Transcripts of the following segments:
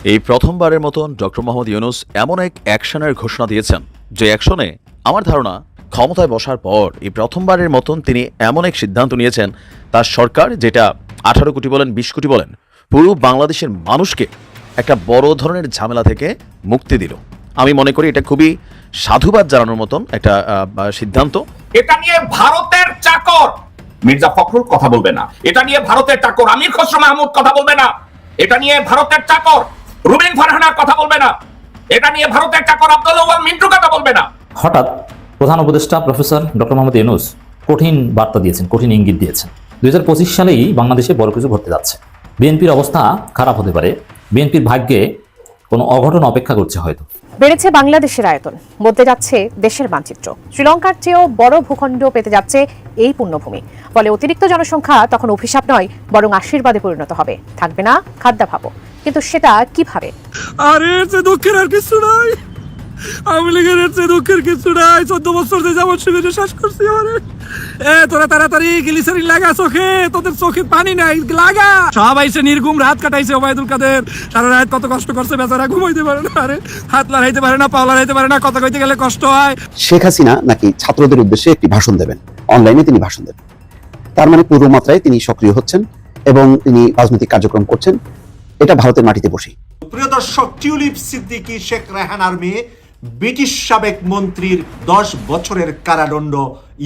এই প্রথমবারের মতন ডক্টর মোহাম্মদ ইউনুস এমন এক অ্যাকশনের ঘোষণা দিয়েছেন, যে অ্যাকশনে আমার ধারণা ক্ষমতায় বসার পর এই প্রথমবারের মতন তিনি এমন এক সিদ্ধান্ত নিয়েছেন, তার সরকার যেটা আঠারো কোটি বলেন, বিশ কোটি বলেন, পুরো বাংলাদেশের মানুষকে একটা বড় ধরনের ঝামেলা থেকে মুক্তি দিল। আমি মনে করি এটা খুবই সাধুবাদ জানানোর মতন একটা সিদ্ধান্ত। এটা নিয়ে ভারতের চাকর, মির্জা ফখরুল কথা বলবে না। এটা নিয়ে ভারতের চাকর, আমির খসরু মাহমুদ কথা বলবে না। এটা নিয়ে ভারতের চাকর রুবিন ফারহানা কথা বলবে না। এটা নিয়ে ভারতের চাকর আব্দুল ওয়াল মিন্টু কথা বলবে না। হঠাৎ প্রধান উপদেষ্টা প্রফেসর ডক্টর মোহাম্মদ ইউনুস কঠিন বার্তা দিয়েছেন কঠিন ইঙ্গিত দিয়েছেন। দুই হাজার পঁচিশ সালেই বাংলাদেশে বড় কিছু ঘটতে যাচ্ছে। বিএনপির অবস্থা খারাপ হতে পারে। বিএনপির ভাগ্যে কোনো অঘটন অপেক্ষা করছে হয়তো। বেড়েছে বাংলাদেশের আয়তন বদলে যাচ্ছে দেশের মানচিত্র। শ্রীলঙ্কার চেয়েও বড় ভূখণ্ড পেতে যাচ্ছে এই পূর্ণভূমি। ফলে অতিরিক্ত জনসংখ্যা তখন অভিশাপ নয় বরং আশীর্বাদে পরিণত হবে। থাকবে না খাদ্যাভাবও। কিন্তু সেটা কীভাবে? আরে দুঃখের আর কিছু নাই। আওয়ামী লীগের এর চেয়ে দুঃখের কিছু নাই। চোদ্দ বছর যে শিবিরে শ্বাস করছি আরে। এ তোরা তাড়াতাড়ি গ্লিসারিন লাগা চোখে। তোদের চোখে পানি নাই লাগা। সব আইসে নির্গুম রাত কাটাইছে ওবায়দুল কাদের। সারা রাত কত কষ্ট করছে বেচারা ঘুমাইতে পারে না আরে। হাত লড়াইতে পারে না পা লড়াইতে পারে না কথা কইতে গেলে কষ্ট হয়। শেখ হাসিনা নাকি ছাত্রদের উদ্দেশ্যে একটি ভাষণ দেবেন। অনলাইনে তিনি ভাষণ দেবেন। তার মানে পুরো মাত্রায় তিনি সক্রিয় হচ্ছেন এবং তিনি রাজনৈতিক কার্যক্রম করছেন। এটা ভারতের মাটিতে বসেই। প্রিয় দর্শক টিউলিপ সিদ্দিকী শেখ রেহানার মেয়ে ব্রিটিশ সাবেক মন্ত্রীর দশ বছরের কারাদণ্ড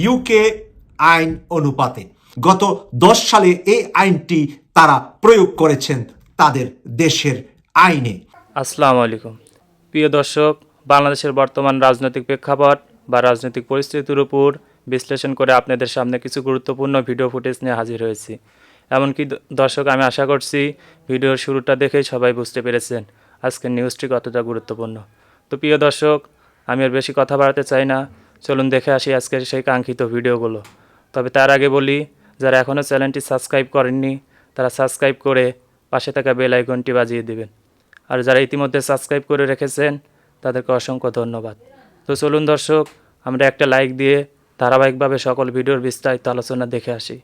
ইউকে আইন অনুপাতে। গত দশ সালে এই আইনটি তারা প্রয়োগ করেছেন তাদের দেশের আইনে। আসসালামু আলাইকুম। প্রিয় দর্শক বাংলাদেশের বর্তমান রাজনৈতিক প্রেক্ষাপট বা রাজনৈতিক পরিস্থিতির উপর বিশ্লেষণ করে আপনাদের সামনে কিছু গুরুত্বপূর্ণ ভিডিও ফুটেজ নিয়ে হাজির হয়েছি। এমনকি দর্শক, আমি আশা করছি ভিডিওর শুরুটা দেখেই সবাই বুঝতে পেরেছেন আজকের নিউজটি কতটা গুরুত্বপূর্ণ। তো প্রিয় দর্শক, আমি আর বেশি কথা বাড়াতে চাই না। চলুন দেখে আসি আজকের সেই কাঙ্ক্ষিত ভিডিওগুলো। তবে তার আগে বলি, যারা এখনও চ্যানেলটি সাবস্ক্রাইব করেননি, তারা সাবস্ক্রাইব করে পাশে থাকা বেল আইকনটি বাজিয়ে দেবেন। আর যারা ইতিমধ্যে সাবস্ক্রাইব করে রেখেছেন, তাদেরকে অসংখ্য ধন্যবাদ। তো চলুন দর্শক, আমরা একটা লাইক দিয়ে ধারাবাহিকভাবে সকল ভিডিওর বিস্তারিত আলোচনা দেখে আসি।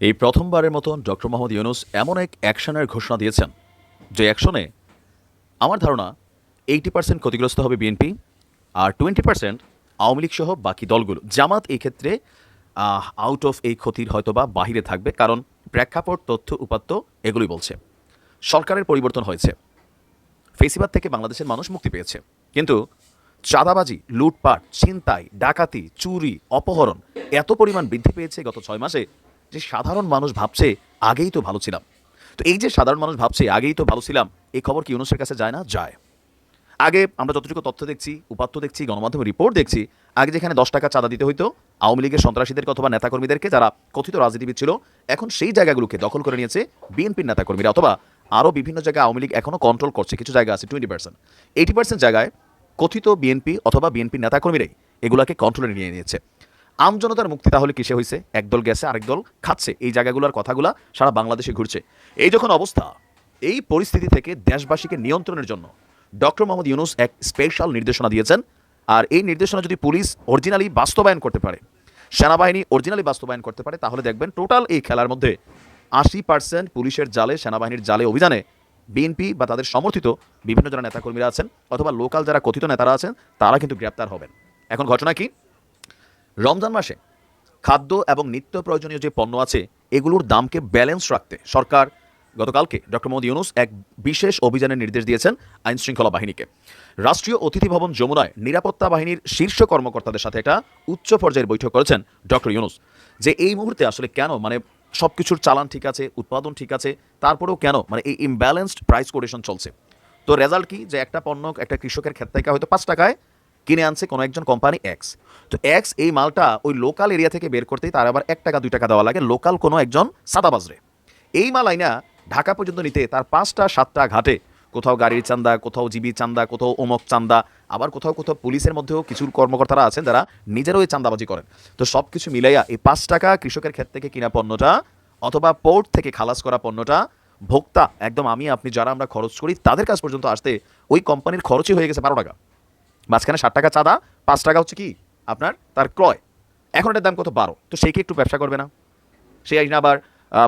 এই প্রথমবারের মতন ডক্টর মোহাম্মদ ইউনুস এমন এক অ্যাকশনের ঘোষণা দিয়েছেন, যে অ্যাকশনে আমার ধারণা এইটি পার্সেন্ট ক্ষতিগ্রস্ত হবে বিএনপি আর টোয়েন্টি পার্সেন্ট আওয়ামী লীগ সহ বাকি দলগুলো। জামাত এই ক্ষেত্রে আউট অফ এই ক্ষতির হয়তোবা বাহিরে থাকবে, কারণ প্রেক্ষাপট, তথ্য, উপাত্ত এগুলোই বলছে। সরকারের পরিবর্তন হয়েছে। ফেসিবাদ থেকে বাংলাদেশের মানুষ মুক্তি পেয়েছে। কিন্তু চাঁদাবাজি, লুটপাট, ছিনতাই, ডাকাতি, চুরি, অপহরণ এত পরিমাণ বৃদ্ধি পেয়েছে গত ছয় মাসে। যে সাধারণ মানুষ ভাবছে, আগেই তো ভালো ছিলাম। তো এই যে সাধারণ মানুষ ভাবছে, আগেই তো ভালো ছিলাম, এই খবর কি ইউনুসের কাছে যায় না? যায়। আগে আমরা যতটুকু তথ্য দেখছি, উপাত্ত দেখছি, গণমাধ্যমে রিপোর্ট দেখছি, আগে যেখানে দশ টাকা চাঁদা দিতে হইতো, আওয়ামী লীগের সন্ত্রাসীদেরকে অথবা নেতাকর্মীদেরকে যারা কথিত রাজনীতিবিদ ছিল, এখন সেই জায়গাগুলোকে দখল করে নিয়েছে বিএনপির নেতাকর্মীরা, অথবা আরও বিভিন্ন জায়গায় আওয়ামী লীগ এখনও কন্ট্রোল করছে, কিছু জায়গা আছে টোয়েন্টি পার্সেন্ট এইটি পার্সেন্ট জায়গায় কথিত বিএনপি অথবা বিএনপির নেতাকর্মীরাই এগুলাকে কন্ট্রোলে নিয়ে নিয়েছে। আমজনতার মুক্তি তাহলে কিসে হয়েছে একদল গেছে, আরেক দল খাচ্ছে। এই জায়গাগুলোর কথাগুলা সারা বাংলাদেশে ঘুরছে। এই যখন অবস্থা, এই পরিস্থিতি থেকে দেশবাসীকে নিয়ন্ত্রণের জন্য ডক্টর মোহাম্মদ ইউনুস এক স্পেশাল নির্দেশনা দিয়েছেন। আর এই নির্দেশনা যদি পুলিশ অরিজিনালি বাস্তবায়ন করতে পারে, সেনাবাহিনী অরিজিনালি বাস্তবায়ন করতে পারে, তাহলে দেখবেন টোটাল এই খেলার মধ্যে আশি পার্সেন্ট পুলিশের জালে, সেনাবাহিনীর জালে অভিযানে বিএনপি বা তাদের সমর্থিত বিভিন্ন যারা নেতাকর্মীরা আছেন অথবা লোকাল যারা কথিত নেতারা আছেন, তারা কিন্তু গ্রেপ্তার হবেন। এখন ঘটনা কি? রমজান মাসে খাদ্য এবং নিত্য প্রয়োজনীয় যে পণ্য আছে, এগুলোর দামকে ব্যালেন্স রাখতে সরকার গতকালকে ডক্টর মোহাম্মদ ইউনুস এক বিশেষ অভিযানের নির্দেশ দিয়েছেন আইন শৃঙ্খলা বাহিনীকে। রাষ্ট্রীয় অতিথি ভবন যমুনায় নিরাপত্তা বাহিনীর শীর্ষ কর্মকর্তাদের সাথে একটা উচ্চ পর্যায়ের বৈঠক করেছেন ডক্টর ইউনুস। যে এই মুহূর্তে আসলে কেন মানে সব কিছুর চালান ঠিক আছে, উৎপাদন ঠিক আছে, তারপরেও কেন মানে এই ইমব্যালেন্সড প্রাইস কোটেশন চলছে? তো রেজাল্ট কি? যে একটা পণ্য একটা কৃষকের ক্ষেত্রে হয়তো পাঁচ টাকায় কিনে আনছে কোনো একজন কোম্পানি এক্স তো এক্স এই মালটা ওই লোকাল এরিয়া থেকে বের করতেই তার আবার এক টাকা, দুই টাকা দেওয়া লাগে লোকাল কোনো একজন সাদাবাজরে। এই মাল আইনা ঢাকা পর্যন্ত নিতে তার পাঁচটা, সাতটা ঘাটে, কোথাও গাড়ির চান্দা, কোথাও জিবি চান্দা, কোথাও অমক চান্দা, আবার কোথাও কোথাও পুলিশের মধ্যেও কিছু কর্মকর্তারা আছেন যারা নিজেরও এই চান্দাবাজি করেন। তো সব কিছু মিলাইয়া এই পাঁচ টাকা কৃষকের ক্ষেত থেকে কিনা পণ্যটা অথবা পোর্ট থেকে খালাস করা পণ্যটা, ভোক্তা, একদম আমি, আপনি যারা আমরা খরচ করি, তাদের কাছ পর্যন্ত আসতে ওই কোম্পানির খরচই হয়ে গেছে বারো টাকা। মাঝখানে ষাট টাকা চাঁদা, পাঁচ টাকা হচ্ছে কি? আপনার তার ক্রয়। এখন এটার দাম কত? বারো। তো সেই কি একটু ব্যবসা করবে না? সেই আইন আবার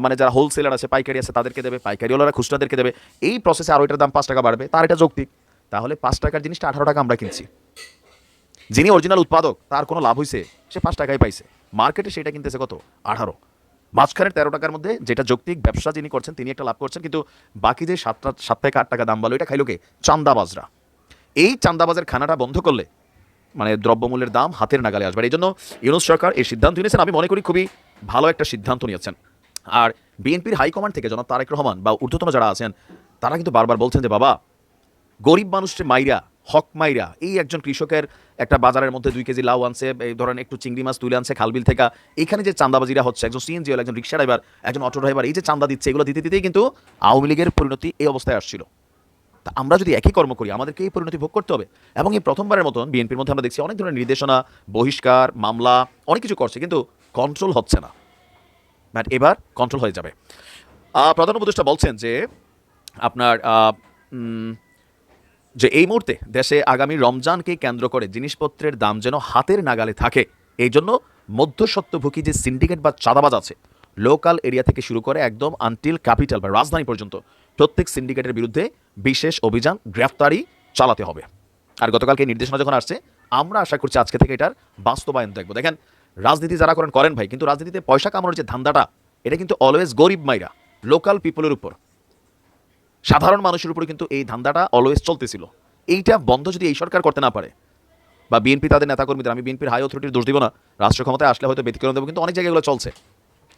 মানে যারা হোলসেলার আছে, পাইকারি আছে, তাদেরকে দেবে, পাইকারিওয়ালারা খুচরাদেরকে দেবে। এই প্রসেসে আরও এটার দাম পাঁচ টাকা বাড়বে। তার এটা যৌক্তিক। তাহলে পাঁচ টাকার জিনিসটা আঠারো টাকা আমরা কিনছি। যিনি অরিজিনাল উৎপাদক, তার কোনো লাভ হয়েছে সে পাঁচ টাকায় পাইছে। মার্কেটে সেটা কিনতেছে কত? আঠারো। মাঝখানের তেরো টাকার মধ্যে যেটা যৌক্তিক, ব্যবসা যিনি করছেন, তিনি একটা লাভ করছেন। কিন্তু বাকি যে সাতটা, সাত থেকে আট টাকা দাম বলো, এটা খাইলো কে? চান্দাবাজরা এই চান্দাবাজের খানাটা বন্ধ করলে মানে দ্রব্যমূল্যের দাম হাতের নাগালে আসবে। এই জন্য ইউনুস সরকার এই সিদ্ধান্ত নিয়েছেন। আমি মনে করি খুবই ভালো একটা সিদ্ধান্ত নিয়েছেন। আর বিএনপির হাইকমান্ড থেকে জনাব তারেক রহমান বা ঊর্ধ্বতন যারা আছেন, তারা কিন্তু বারবার বলছেন যে, বাবা, গরিব মানুষের মাইরা, হক মাইরা, এই একজন কৃষকের একটা বাজারের মধ্যে দুই কেজি লাউ আনছে, এই ধরেন একটু চিংড়ি মাছ তুলে আনছে খালবিল থেকে। এখানে যে চান্দাবাজিরা হচ্ছে, একজন সিএনজি একজন রিক্সা ড্রাইভার একজন অটো ড্রাইভার এই যে চান্দা দিচ্ছে, এগুলো দিতে দিতেই কিন্তু আওয়ামী লীগের পরিণতি এই অবস্থায় আসছিল। তা আমরা যদি একই কর্ম করি, আমাদেরকে এই পরিণতি ভোগ করতে হবে। এবং এই প্রথমবারের মতন বিএনপির মধ্যে আমরা দেখছি অনেক ধরনের নির্দেশনা, বহিষ্কার, মামলা, অনেক কিছু করছে, কিন্তু কন্ট্রোল হচ্ছে না। বাট এবার কন্ট্রোল হয়ে যাবে। প্রধান উপদেষ্টা বলছেন যে, আপনার যে এই মুহূর্তে দেশে আগামী রমজানকে কেন্দ্র করে জিনিসপত্রের দাম যেন হাতের নাগালে থাকে, এই জন্য মধ্যস্বত্বভোগী যে সিন্ডিকেট বা চাঁদাবাজ আছে লোকাল এরিয়া থেকে শুরু করে একদম আনটিল ক্যাপিটাল বা রাজধানী পর্যন্ত প্রত্যেক সিন্ডিকেটের বিরুদ্ধে বিশেষ অভিযান গ্রেফতারি চালাতে হবে। আর গতকালকে নির্দেশনা যখন আসছে, আমরা আশা করছি আজকে থেকে এটার বাস্তবায়ন দেখব। দেখেন, রাজনীতি যারা করেন করেন ভাই, কিন্তু রাজনীতিতে পয়সা কামানোর যে ধান্দাটা, এটা কিন্তু অলওয়েজ গরিব মাইরা লোকাল পিপলের উপর। সাধারণ মানুষের উপরে কিন্তু এই ধান্দাটা অলওয়েজ চলতেছিল। এইটা বন্ধ যদি এই সরকার করতে না পারে, বা বিএনপি তাদের নেতাকর্মীদের, আমি বিএনপির হাই অথরিটির দোষ দিব না রাষ্ট্র ক্ষমতায় আসলে হয়তো ব্যতিক্রম দেবো, কিন্তু অনেক জায়গাগুলো চলছে।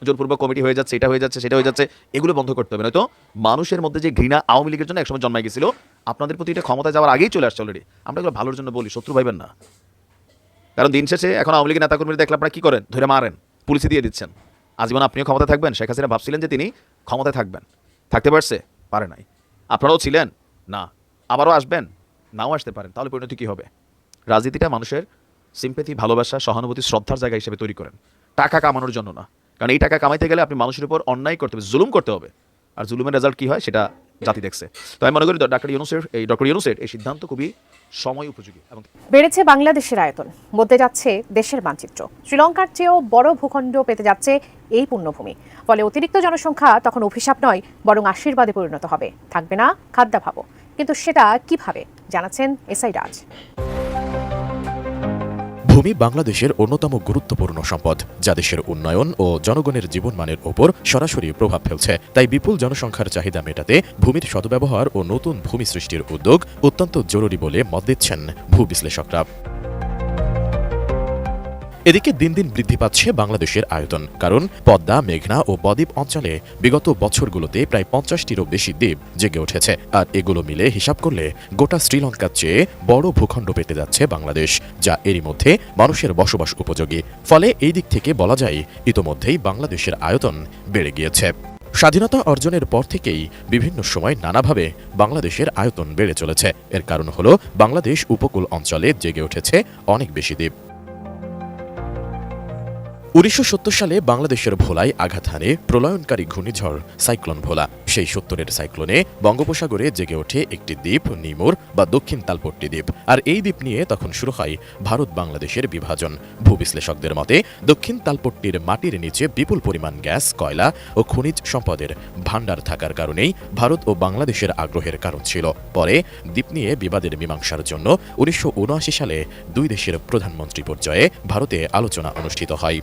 জোরপূর্বক কমিটি হয়ে যাচ্ছে এটা হয়ে যাচ্ছে, সেটা হয়ে যাচ্ছে, এগুলো বন্ধ করতে হবে। নয়তো মানুষের মধ্যে যে ঘৃণা আওয়ামী লীগের জন্য একসময় জন্মাই গেছিল আপনাদের প্রতি এটা ক্ষমতা যাওয়ার আগেই চলে আসছে অলরেডি আমরা এগুলো ভালোর জন্য বলি, শত্রু ভাইবেন না। কারণ দিন শেষে এখন আওয়ামী লীগের নেতাকর্মীরা দেখলে আপনারা কি করেন? ধরে মারেন, পুলিশে দিয়ে দিচ্ছেন। আজীবন আপনিও ক্ষমতা থাকবেন, শেখ হাসিনা ভাবছিলেন যে তিনি ক্ষমতায় থাকবেন। থাকতে পারছে? পারে নাই। আপনারাও ছিলেন? না। আবারও আসবেন? নাও আসতে পারেন। তাহলে পরিণতি কী হবে? রাজনীতিটা মানুষের সিম্পেথি ভালোবাসা, সহানুভূতি, শ্রদ্ধার জায়গা হিসেবে তৈরি করেন। টাকা কামানোর জন্য না। কারণ এই টাকা কামাইতে গেলে আপনি মানুষের উপর অন্যায় করতে হবে, জুলুম করতে হবে। আর জুলুমের রেজাল্ট কী হয়? সেটা জাতি দেখছে। তো আমি মনে করি ডাক্তার ইউনুসের এই ডক্টর ইউনুসের এই সিদ্ধান্ত খুবই সময় উপযোগী এবং বেড়েছে বাংলাদেশের আয়তন, বদলে যাচ্ছে দেশের মানচিত্র। শ্রীলঙ্কার চেয়েও বড় ভূখণ্ড পেতে যাচ্ছে এই পুণ্যভূমি ফলে অতিরিক্ত জনসংখ্যা তখন অভিশাপ নয়, বরং আশীর্বাদে পরিণত হবে। থাকবে না খাদ্যাভাবও। কিন্তু সেটা কীভাবে? জানাচ্ছেন এসআই রাজ। ভূমি বাংলাদেশের অন্যতম গুরুত্বপূর্ণ সম্পদ, যা দেশের উন্নয়ন ও জনগণের জীবনমানের ওপর সরাসরি প্রভাব ফেলছে। তাই বিপুল জনসংখ্যার চাহিদা মেটাতে ভূমির সদ্ব্যবহার ও নতুন ভূমি সৃষ্টির উদ্যোগ অত্যন্ত জরুরি বলে মত দিচ্ছেন ভূ বিশ্লেষকরা। এদিকে দিন দিন বৃদ্ধি পাচ্ছে বাংলাদেশের আয়তন। কারণ পদ্মা, মেঘনা ও বদ্বীপ অঞ্চলে বিগত বছরগুলোতে প্রায় পঞ্চাশটিরও বেশি দ্বীপ জেগে উঠেছে। আর এগুলো মিলে হিসাব করলে গোটা শ্রীলঙ্কার চেয়ে বড় ভূখণ্ড পেতে যাচ্ছে বাংলাদেশ, যা এরই মধ্যে মানুষের বসবাস উপযোগী। ফলে এই দিক থেকে বলা যায়, ইতোমধ্যেই বাংলাদেশের আয়তন বেড়ে গিয়েছে। স্বাধীনতা অর্জনের পর থেকেই বিভিন্ন সময় নানাভাবে বাংলাদেশের আয়তন বেড়ে চলেছে। এর কারণ হল, বাংলাদেশ উপকূল অঞ্চলে জেগে উঠেছে অনেক বেশি দ্বীপ। উনিশশো সত্তর সালে বাংলাদেশের ভোলায় আঘাত হানে প্রলয়নকারী ঘূর্ণিঝড় সাইক্লোন ভোলা। সেই সত্তরের সাইক্লোনে বঙ্গোপসাগরে জেগে ওঠে একটি দ্বীপ, নিমুর, বা দক্ষিণ তালপট্টি দ্বীপ। আর এই দ্বীপ নিয়ে তখন শুরু হয় ভারত বাংলাদেশের বিভাজন। ভূবিশ্লেষকদের মতে, দক্ষিণ তালপট্টির মাটির নিচে বিপুল পরিমাণ গ্যাস, কয়লা ও খনিজ সম্পদের ভাণ্ডার থাকার কারণেই ভারত ও বাংলাদেশের আগ্রহের কারণ ছিল। পরে দ্বীপ নিয়ে বিবাদের মীমাংসার জন্য উনিশশো উনআশি সালে দুই দেশের প্রধানমন্ত্রী পর্যায়ে ভারতে আলোচনা অনুষ্ঠিত হয়।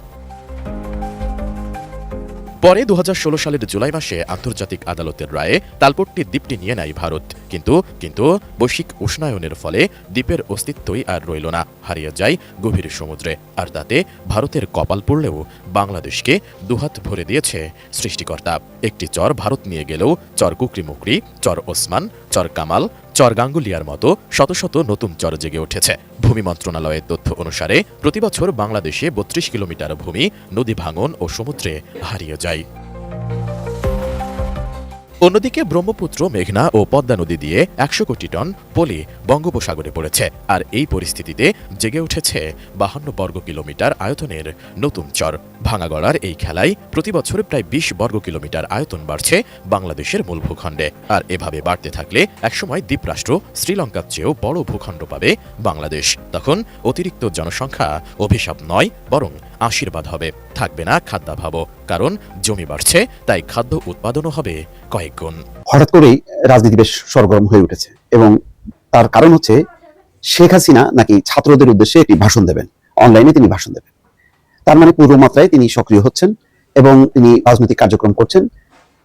পরে দু সালের জুলাই মাসে আন্তর্জাতিক আদালতের রায়ে তালপট্টি দ্বীপটি নিয়ে নেয় ভারত। কিন্তু কিন্তু বৈশ্বিক উষ্ণায়নের ফলে দ্বীপের অস্তিত্বই আর রইল না, হারিয়ে যায় গভীর সমুদ্রে। আর তাতে ভারতের কপাল পড়লেও বাংলাদেশকে দুহাত ভরে দিয়েছে সৃষ্টিকর্তা। একটি চর ভারত নিয়ে গেলেও চর কুকরি মুকরি চর ওসমান, চর কামাল চর গাঙ্গুলিয়ার মতো শত শত নতুন চর জেগে উঠেছে। ভূমি মন্ত্রণালয়ের তথ্য অনুসারে, প্রতিবছর বাংলাদেশে বত্রিশ কিলোমিটার ভূমি, নদী ভাঙন ও সমুদ্রে হারিয়ে যায়। অন্যদিকে ব্রহ্মপুত্র, মেঘনা ও পদ্মা নদী দিয়ে একশো কোটি টন পলি বঙ্গোপসাগরে পড়েছে আর এই পরিস্থিতিতে জেগে উঠেছে বাহান্ন বর্গ কিলোমিটার আয়তনের নতুন চর। ভাঙাগড়ার এই খেলায় প্রতি বছর প্রায় বিশ বর্গ কিলোমিটার আয়তন বাড়ছে বাংলাদেশের মূল ভূখণ্ডে। আর এভাবে বাড়তে থাকলে একসময় দ্বীপরাষ্ট্র শ্রীলঙ্কার চেয়েও বড় ভূখণ্ড পাবে বাংলাদেশ। তখন অতিরিক্ত জনসংখ্যা অভিশাপ নয়, বরং আশীর্বাদ হবে। থাকবে না খাদ্যাভাবও, কারণ জমি বাড়ছে, তাই খাদ্য উৎপাদনও হবে কয়েক গুণ। হঠাৎ করেই রাজনীতি বেশ সরগরম হয়ে উঠেছে এবং তার কারণ হচ্ছে শেখ হাসিনা নাকি ছাত্রদের উদ্দেশ্যে একটি ভাষণ দেবেন। অনলাইনে তিনি ভাষণ দেবেন। তার মানে পুরো মাত্রায় তিনি সক্রিয় হচ্ছেন এবং তিনি রাজনৈতিক কার্যক্রম করছেন।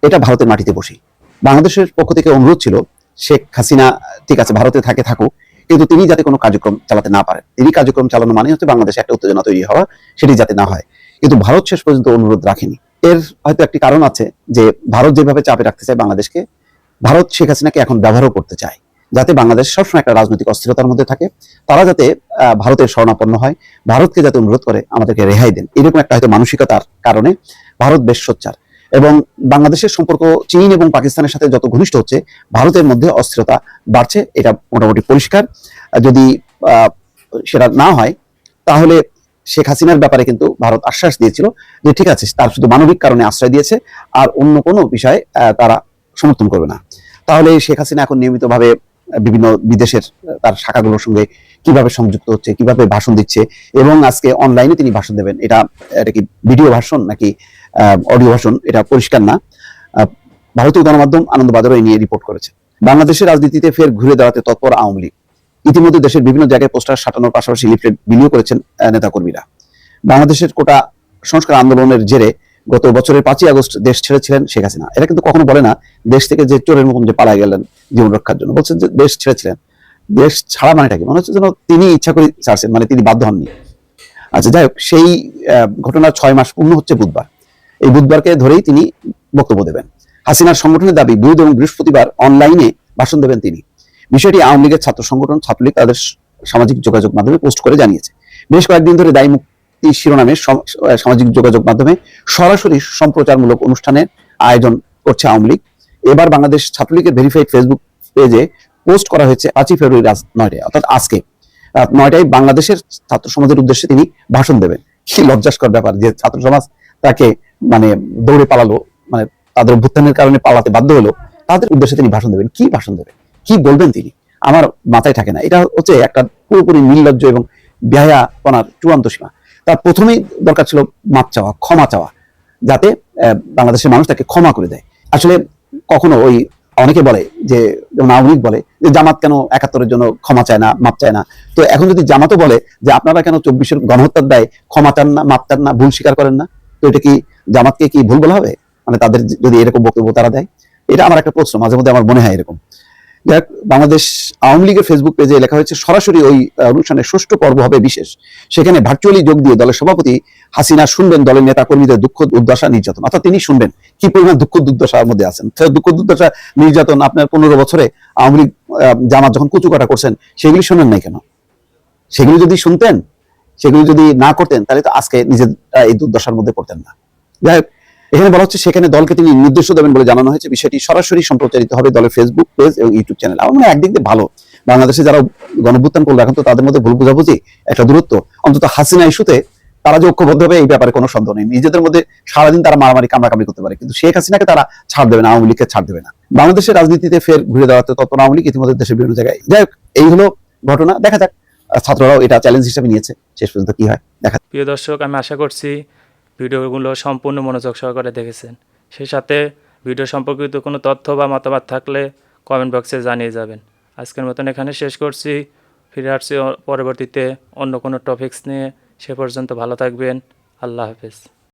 এটা ভারতের মাটিতে বসি বাংলাদেশের পক্ষ থেকে অনুরোধ ছিল, শেখ হাসিনা ঠিক আছে, ভারতে থাকে, থাকুক। কিন্তু তিনি যাতে কোনো কার্যক্রম চালাতে না পারেন। তিনি কার্যক্রম চালানো মানে হচ্ছে বাংলাদেশে একটা উত্তেজনা তৈরি হওয়া, সেটি যাতে না হয়। কিন্তু ভারত শেষ পর্যন্ত অনুরোধ রাখেনি। এর হয়তো একটি কারণ আছে যে, ভারত যেভাবে চাপে রাখতে চায় বাংলাদেশকে, ভারত শেখ হাসিনাকে এখন ব্যবহারও করতে চায়। যাতে বাংলাদেশ সবসময় একটা রাজনৈতিক অস্থিরতার মধ্যে থাকে, তারা যাতে ভারতের শরণাপন্ন হয়, ভারতকে যাতে অনুরোধ করে আমাদেরকে রেহাই দেন। এরকম একটা হয়তো মানসিকতার কারণে ভারত বেশ সোচ্চার। এবং বাংলাদেশের সম্পর্ক চীন এবং পাকিস্তানের সাথে যত ঘনিষ্ঠ হচ্ছে, ভারতের মধ্যে অস্থিরতা বাড়ছে, এটা মোটামুটি পরিষ্কার। যদি সেটা না হয়, তাহলে শেখ হাসিনার ব্যাপারে কিন্তু ভারত আশ্বাস দিয়েছিল যে ঠিক আছে, তার শুধু মানবিক কারণে আশ্রয় দিয়েছে, আর অন্য কোনো বিষয়ে তারা সমর্থন করবে না। তাহলে শেখ হাসিনা এখন নিয়মিতভাবে বিভিন্ন বিদেশের, তার শাখাগুলোর সঙ্গে কীভাবে সংযুক্ত হচ্ছে, কীভাবে ভাষণ দিচ্ছে, এবং আজকে অনলাইনে তিনি ভাষণ দেবেন, এটা এটা কি ভিডিও ভাষণ নাকি অডিও ভাষণ, এটা পরিষ্কার না। ভারতীয় গণমাধ্যম আনন্দবাজারও এই নিয়ে রিপোর্ট করেছে। বাংলাদেশের রাজনীতিতে ফের ঘুরে দাঁড়াতে তৎপর আওয়ামী লীগ। ইতিমধ্যে দেশের বিভিন্ন জায়গায় পোস্টার সাটানোর পাশাপাশি লিফলেট বিলিও করেছেন নেতাকর্মীরা। বাংলাদেশের কোটা সংস্কার আন্দোলনের জেরে গত বছরের পাঁচই আগস্ট দেশ ছেড়েছিলেন শেখ হাসিনা। এটা কিন্তু কখনো বলে না, দেশ থেকে যে চোরের মতন যে পালায় গেলেন জীবন রক্ষার জন্য। বলছেন যে দেশ ছেড়েছিলেন। দেশ ছাড়া মানেটা কি? মনে হচ্ছে যেন তিনি ইচ্ছা করে ছাড়ছেন মানে তিনি বাধ্য হননি। আচ্ছা যাই হোক, সেই ঘটনার ছয় মাস পূর্ণ হচ্ছে বুধবার। এই বুধবারকে ধরেই তিনি বক্তব্য দেবেন। হাসিনার সংগঠনের দাবি, বুধ এবং বৃহস্পতিবার অনলাইনে ভাষণ দেবেন তিনি। বিষয়টি আওয়ামী লীগের ছাত্র সংগঠন, ছাত্রলীগ তাদের সামাজিক যোগাযোগ মাধ্যমে পোস্ট করে জানিয়েছে। বেশ কয়েকদিন ধরে দায়ী মুক্তি শিরোনামে সামাজিক যোগাযোগ মাধ্যমে সরাসরি সম্প্রচারমূলক অনুষ্ঠানের আয়োজন করছে আওয়ামী লীগ। এবার বাংলাদেশ ছাত্রলীগের ভেরিফাইড ফেসবুক পেজে পোস্ট করা হয়েছে পাঁচই ফেব্রুয়ারি রাত নয়টায়, অর্থাৎ আজকে। রাত নয়টায় বাংলাদেশের ছাত্র সমাজের উদ্দেশ্যে তিনি ভাষণ দেবেন। কি লজ্জাস্কর ব্যাপার যে ছাত্র সমাজ তাকে মানে দৌড়ে পালালো মানে তাদের অভ্যুত্থানের কারণে পালাতে বাধ্য হলো, তাদের উদ্দেশ্যে তিনি ভাষণ দেবেন। কি ভাষণ দেবেন? কি বলবেন তিনি? আমার মাথায় থাকে না। এটা হচ্ছে একটা পুরোপুরি নির্লজ্জ এবং ব্যয়াপনার চূড়ান্ত সীমা। তার প্রথমেই দরকার ছিল মাপ চাওয়া, ক্ষমা চাওয়া, যাতে বাংলাদেশের মানুষ তাকে ক্ষমা করে দেয়। আসলে কখনো ওই অনেকে বলে যে, যেমন আওয়ামী বলে যে, জামাত কেন একাত্তরের জন্য ক্ষমা চায় না, মাপ চায় না? তো এখন যদি জামাতও বলে যে, আপনারা কেন চব্বিশের গণহত্যার দায় ক্ষমা চান না, মাপ চান না, ভুল স্বীকার করেন না? তো এটা কি জামাতকে কি ভুল বলা হবে? মানে তাদের যদি এরকম বক্তব্য তারা দেয়? এটা আমার একটা প্রশ্ন মাঝে মধ্যে আমার মনে হয় এরকম। যাই হোক, বাংলাদেশ আওয়ামী লীগের ফেসবুক পেজে লেখা হয়েছে সরাসরি ওই অনুষ্ঠানের ষষ্ঠ পর্ব হবে বিশেষ। সেখানে ভার্চুয়ালি যোগ দিয়ে দলের সভাপতি হাসিনা শুনবেন দলের নেতা কর্মীদের দুঃখ দুর্দশা নির্যাতন। অর্থাৎ তিনি শুনবেন কি পরিমাণ দুঃখ দুর্দশার মধ্যে আছেন। দুঃখ দুর্দশা নির্যাতন আপনার পনেরো বছরে আওয়ামী লীগ জামাত যখন কুচুকাটা করছেন সেগুলি শোনেন নাই কেন? সেগুলি যদি শুনতেন সেগুলি যদি না করতেন তাহলে তো আজকে নিজের এই দুর্দশার মধ্যে পড়তেন না। যাই হোক, এখানে বলা হচ্ছে সেখানে দলকে তিনি নির্দেশ দেবেন বলে জানানো হয়েছে। বিষয়টি সরাসরি সম্প্রচারিত হবে দলের ফেসবুক পেজ এবং ইউটিউব চ্যানেল আমার মনে হয় একদিক দিয়ে ভালো। বাংলাদেশে যারা গণভ্যুত্থান করল এখন তো তাদের মধ্যে ভুল বুঝাবুঝি একটা দূরত্ব। অন্তত হাসিনা ইস্যুতে তারা যে ঐক্যবদ্ধ হবে এই ব্যাপারে কোনো সন্দেহ নেই। নিজেদের মধ্যে সারাদিন তারা মারামারি কামড়াকামড়ি করতে পারে। কিন্তু শেখ হাসিনাকে তারা ছাড় দেবে না আওয়ামী লীগকে ছাড় দেবে না। বাংলাদেশের রাজনীতিতে ফের ঘুরে দাঁড়াতে তৎপর আওয়ামী লীগ ইতিমধ্যে দেশের বিভিন্ন জায়গায়। যাই হোক এই হলো ঘটনা। দেখা যাক। ছাত্ররাও এটা চ্যালেঞ্জ হিসেবে নিয়েছে। শেষ পর্যন্ত কি হয়, দেখা প্রিয় দর্শক, আমি আশা করছি ভিডিওগুলো সম্পূর্ণ মনোযোগ সহকারে দেখেছেন। সেই সাথে ভিডিও সম্পর্কিত কোনো তথ্য বা মতামত থাকলে কমেন্ট বক্সে জানিয়ে যাবেন। আজকের মতন এখানে শেষ করছি। ফিরে আসছি পরবর্তীতে অন্য কোনো টপিকস নিয়ে। সে পর্যন্ত ভালো থাকবেন। আল্লাহ হাফেজ।